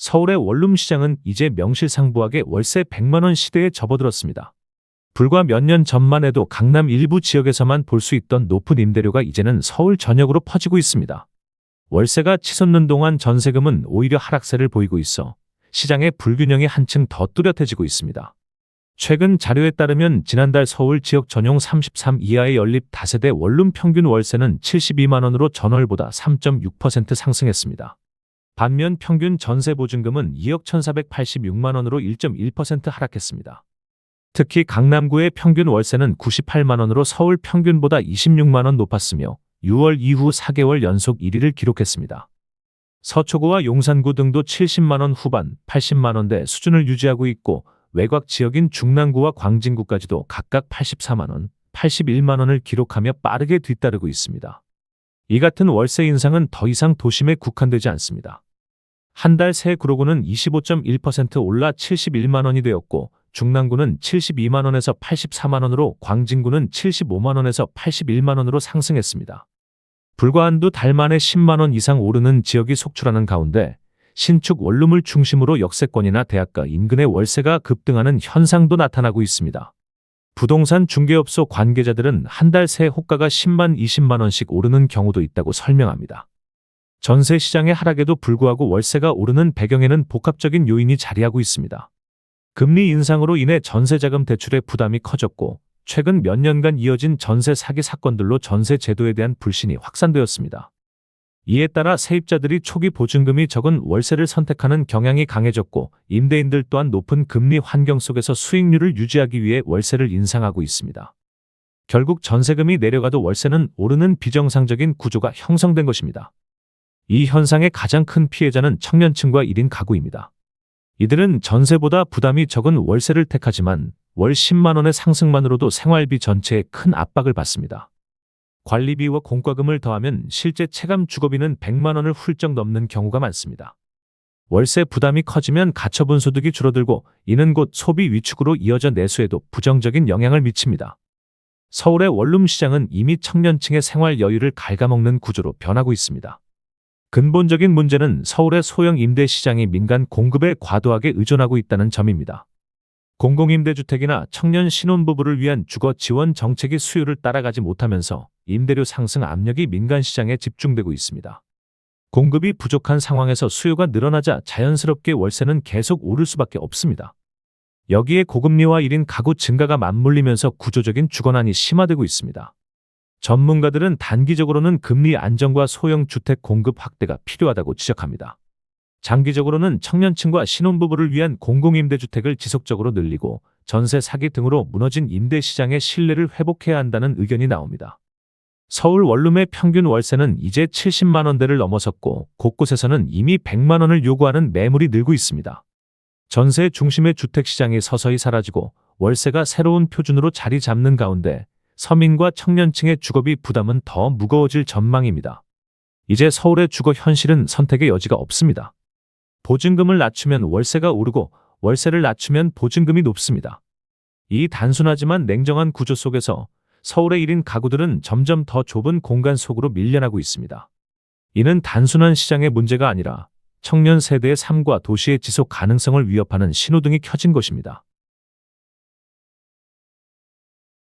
서울의 원룸 시장은 이제 명실상부하게 월세 100만 원 시대에 접어들었습니다. 불과 몇 년 전만 해도 강남 일부 지역에서만 볼 수 있던 높은 임대료가 이제는 서울 전역으로 퍼지고 있습니다. 월세가 치솟는 동안 전세금은 오히려 하락세를 보이고 있어 시장의 불균형이 한층 더 뚜렷해지고 있습니다. 최근 자료에 따르면 지난달 서울 지역 전용 33 이하의 연립 다세대 원룸 평균 월세는 72만 원으로 전월보다 3.6% 상승했습니다. 반면 평균 전세 보증금은 2억 1,486만 원으로 1.1% 하락했습니다. 특히 강남구의 평균 월세는 98만 원으로 서울 평균보다 26만 원 높았으며 6월 이후 4개월 연속 1위를 기록했습니다. 서초구와 용산구 등도 70만 원 후반, 80만 원대 수준을 유지하고 있고 외곽 지역인 중랑구와 광진구까지도 각각 84만 원, 81만 원을 기록하며 빠르게 뒤따르고 있습니다. 이 같은 월세 인상은 더 이상 도심에 국한되지 않습니다. 한 달 새 구로구는 25.1% 올라 71만 원이 되었고 중랑구는 72만 원에서 84만 원으로 광진구는 75만 원에서 81만 원으로 상승했습니다. 불과 한 두 달 만에 10만 원 이상 오르는 지역이 속출하는 가운데 신축 원룸을 중심으로 역세권이나 대학가 인근의 월세가 급등하는 현상도 나타나고 있습니다. 부동산 중개업소 관계자들은 한 달 새 호가가 10만 20만 원씩 오르는 경우도 있다고 설명합니다. 전세 시장의 하락에도 불구하고 월세가 오르는 배경에는 복합적인 요인이 자리하고 있습니다. 금리 인상으로 인해 전세자금 대출의 부담이 커졌고 최근 몇 년간 이어진 전세 사기 사건들로 전세 제도에 대한 불신이 확산되었습니다. 이에 따라 세입자들이 초기 보증금이 적은 월세를 선택하는 경향이 강해졌고 임대인들 또한 높은 금리 환경 속에서 수익률을 유지하기 위해 월세를 인상하고 있습니다. 결국 전세금이 내려가도 월세는 오르는 비정상적인 구조가 형성된 것입니다. 이 현상의 가장 큰 피해자는 청년층과 1인 가구입니다. 이들은 전세보다 부담이 적은 월세를 택하지만 월 10만 원의 상승만으로도 생활비 전체에 큰 압박을 받습니다. 관리비와 공과금을 더하면 실제 체감 주거비는 100만 원을 훌쩍 넘는 경우가 많습니다. 월세 부담이 커지면 가처분 소득이 줄어들고 이는 곧 소비 위축으로 이어져 내수에도 부정적인 영향을 미칩니다. 서울의 원룸 시장은 이미 청년층의 생활 여유를 갉아먹는 구조로 변하고 있습니다. 근본적인 문제는 서울의 소형 임대 시장이 민간 공급에 과도하게 의존하고 있다는 점입니다. 공공임대주택이나 청년 신혼부부를 위한 주거 지원 정책이 수요를 따라가지 못하면서 임대료 상승 압력이 민간 시장에 집중되고 있습니다. 공급이 부족한 상황에서 수요가 늘어나자 자연스럽게 월세는 계속 오를 수밖에 없습니다. 여기에 고금리와 1인 가구 증가가 맞물리면서 구조적인 주거난이 심화되고 있습니다. 전문가들은 단기적으로는 금리 안정과 소형 주택 공급 확대가 필요하다고 지적합니다. 장기적으로는 청년층과 신혼부부를 위한 공공임대주택을 지속적으로 늘리고 전세 사기 등으로 무너진 임대 시장의 신뢰를 회복해야 한다는 의견이 나옵니다. 서울 원룸의 평균 월세는 이제 70만 원대를 넘어섰고 곳곳에서는 이미 100만 원을 요구하는 매물이 늘고 있습니다. 전세 중심의 주택 시장이 서서히 사라지고 월세가 새로운 표준으로 자리 잡는 가운데 서민과 청년층의 주거비 부담은 더 무거워질 전망입니다. 이제 서울의 주거 현실은 선택의 여지가 없습니다. 보증금을 낮추면 월세가 오르고 월세를 낮추면 보증금이 높습니다. 이 단순하지만 냉정한 구조 속에서 서울의 1인 가구들은 점점 더 좁은 공간 속으로 밀려나고 있습니다. 이는 단순한 시장의 문제가 아니라 청년 세대의 삶과 도시의 지속 가능성을 위협하는 신호등이 켜진 것입니다.